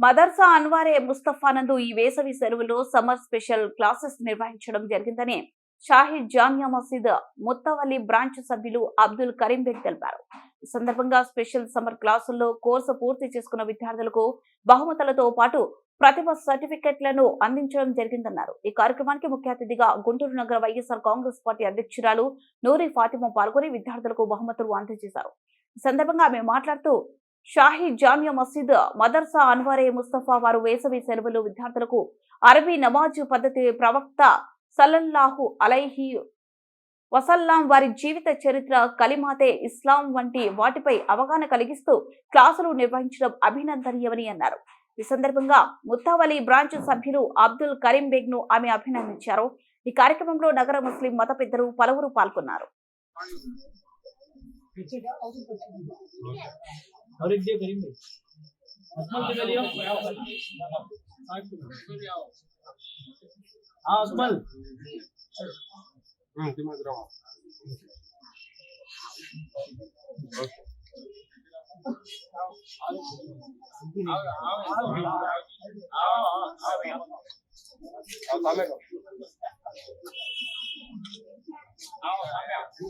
మదర్సా అన్వారే ముస్తఫానందు ఈ వేసవి సెలవులో సమ్మర్ స్పెషల్ క్లాసెస్ నిర్వహించడం జరిగిందని షాహిద్ జామియా మసీద్ ముత్తవల్లి బ్రాంచ్ సభ్యులు అబ్దుల్ కరీం బేగ్ తెలిపారు. ఈ సందర్భంగా స్పెషల్ సమ్మర్ క్లాసుల్లో కోర్సు పూర్తి చేసుకున్న విద్యార్థులకు బహుమతులతో పాటు ప్రతిభ సర్టిఫికెట్లను అందించడం జరిగిందన్నారు. ఈ కార్యక్రమానికి ముఖ్య అతిథిగా గుంటూరు నగర వైఎస్ఆర్ కాంగ్రెస్ పార్టీ అధ్యక్షురాలు నూరి ఫాతిమా పాల్గొని విద్యార్థులకు బహుమతులు అందజేశారు. ఈ సందర్భంగా ఆమె మాట్లాడుతూ షాహీ జామియా మసీద్ మదర్సా అన్వారే ముస్తఫా వారు వేసవి సెలవులు విద్యార్థులకు అరబీ నమాజ్ పద్ధతి ప్రవక్త సల్లల్లాహు అలైహి వసల్లాం వారి జీవిత చరిత్ర కలిమాతే ఇస్లాం వంటి వాటిపై అవగాహన కలిగిస్తూ క్లాసులు నిర్వహించడం అభినందనీయమని అన్నారు. ఈ సందర్భంగా ముత్తావలి బ్రాంచ్ సభ్యులు అబ్దుల్ కరీం బేగ్ను ఆమె అభినందించారు. ఈ కార్యక్రమంలో నగర ముస్లిం మత పెద్దలు పలువురు పాల్గొన్నారు. और एक दिया करीम भाई अकमल किधर लिया हाँ अकमल हम्म तुम्हें दे रहा। हूँ आओ आओ आओ あ